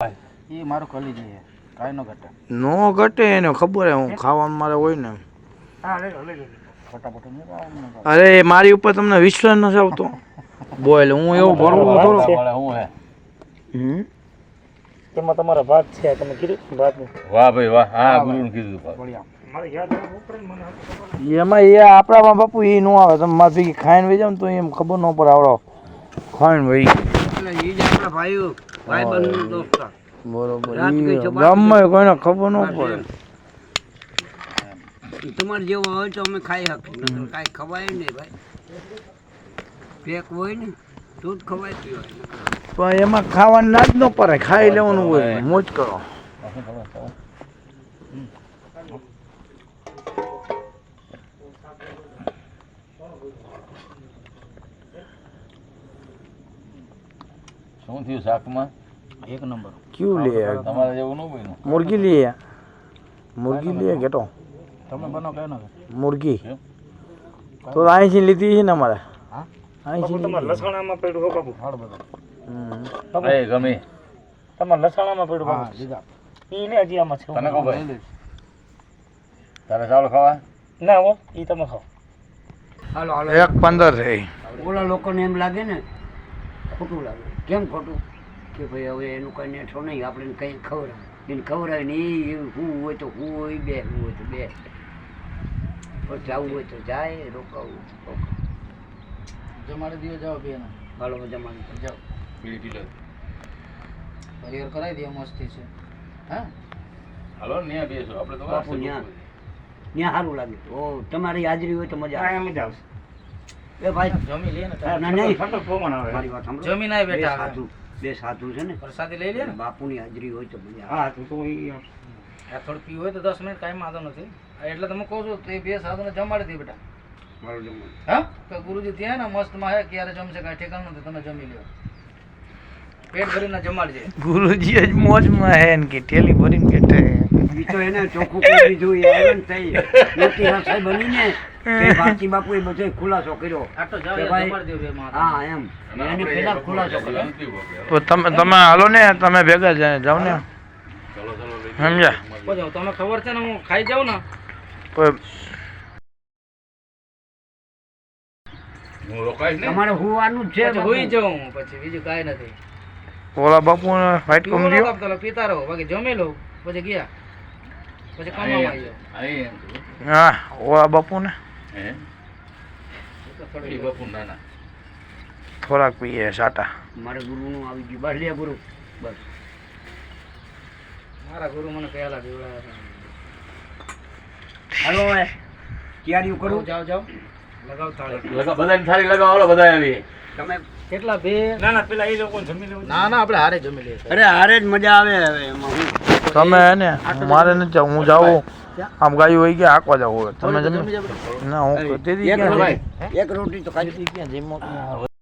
એ મારો કલી છે. કાંઈ ન ઘટે. નો ઘટે એને ખબર હે હું ખાવાનું મારે હોય ને. અરે મારી ઉપર તમને વિશ્વાસ નથી આવતો. બોલ હું એવું ભરવું થોડો હું હે હમ? તેમાં તમારા ભાગ છે તમે કીધું ભાગનું વાહ ભાઈ વાહ. હા ગુરુને કીધું હતું બળિયા મારે યાદ આવે ઉપરે ને મને આ એમાં એ આપણામાં બાપુ એ નો આવે. તમે મારી ભેગી ખાઈને વહી જાવ તો એમ ખબર ન પડે આવડો. ખાઈને વહી એટલે ઈ જ આપણા ભાઈઓ. ભાઈબંધનો દોસ્તાર બરોબર. ગામમાં કોઈને ખબર ન પડે. તમારે જેવો હોય તો અમે ખાઈ શકીએ. કાંઈ ખવાય નહીં ભાઈ. પેક હોય ને તો જ ખવાયતું હોય પણ એમાં ખાવાનું ના જ ન પડે. ખાઈ લેવાનું હોય. મોજ કરો. શું થયું શાકમાં? એક નંબર. ક્યું લે? તમારે જેવું ન બન્યું. મુર્ગી લે? મુર્ગી લે કેટો તમે બનો કે ના મુર્ગી? તો અહીંથી લીધી છે ને અમારે. હા? અહીંથી તમારે લસણામાં પડ્યું હો બાપુ. હાડ બધું હમ. એ ગમે. તમારે લસણામાં પડ્યું બાપુ? લીધા. ઈ ને હજી આમાં છે. તને કહો ભાઈ તારે ચાવલ ખાવા? ના હો ઈ તમે ખાઓ. હાલો હાલો. એક પંદર થઈ. ઓલા લોકોને એમ લાગે ને ખોટું લાગે. કેમ ખોટું? કે ભાઈ હવે એનું કઈ નેઠો નહીં આપણે કઈ ખવડાવે. એને ખવડાવે ને એ હું હોય તો હું હોય બે હું હોય તો બે. જવું હોય તો જાય રોકાવું જમાડી દીધો જાઓ બે ને હાલો જમાનું જાઓ. હરિહર કરાવી દે મસ્તી છે. હા? હાલો ને ત્યાં બેસો. આપણે તો બાપુ ન્યા. ત્યાં સારું લાગે. ઓ તમારી હાજરી હોય તો મજા આવે. મજા આવશે. એ ભાઈ જમી લે ને ના નહીં. ફટો પવન આવે. મારી વાત સાંભળો. આય બે બેઠા સાધુ. બે સાધુ છે ને પ્રસાદી લઈ લે ને? બાપુની હાજરી હોય તો મજા હા તો તો આ થોડું પી હોય તો દસ મિનિટ કાંઈ વાંધો નથી. એટલે તમે કહો છો તો એ બે સાધુને જમાડી દે બેટા. મારું જમવાનું. હા? તો ગુરુજી ત્યાં ને મસ્તમાં હે ક્યારે જમશે કાંઈ ઠેકાણું નથી તમે જમી લ્યો. પેટ ભરીને જમાડજે. ગુરુજી જ મોજમાં હે ને કે ઠેલી ભરીને બેઠા. તો એને ચોખ્ખું કરી દીધું એ હેરાન થઈ મોટી રસાઈ બનીને બધો ખુલાસો કર્યો. હા એમ. એને પેલા ખુલાસો કર્યો. તમે તમે હાલો ને તમે ભેગા જ જાઓ ને. ચલો ચલો લઈ સમજ્યા? તમે ખબર છે ને હું ખાઈ જાઉં ને? તમારે હુવાનું છે પછી જાઉં પછી બીજું કાંઈ નથી. ઓલા બાપુ કમ દો પીતા રહો. બાકી જમી લઉં પછી ગયા. પછી કમાવા હા ઓલા બાપુ ને. હે? થોડી બાપુ ના ના થોડાક પીએ સાટા. મારે ગુરુનું આવી ગયું. બસ લે ગુરુ. બસ. મારા ગુરુ મને પહેલા પીવડાવ્યા હાલો હવે. તૈયારીઓ કરું? જાઓ જાઓ. લગાવ થાળી. લગા બધાને થાળી લગાવો હાલો બધા આવી. તમે કેટલા બે? ના ના પેલા એ લોકો જમી લેવું ના ના આપણે હારે જમી લઈએ. અરે હારે જ મજા આવે હવે એમાં. તમે હે ને મારે નથી હું જાઉં. આમ ગાયું હોય કે આંકવા જવું હોય. તમે ના હું તે એક રોટી તો ખાઈ ક્યાં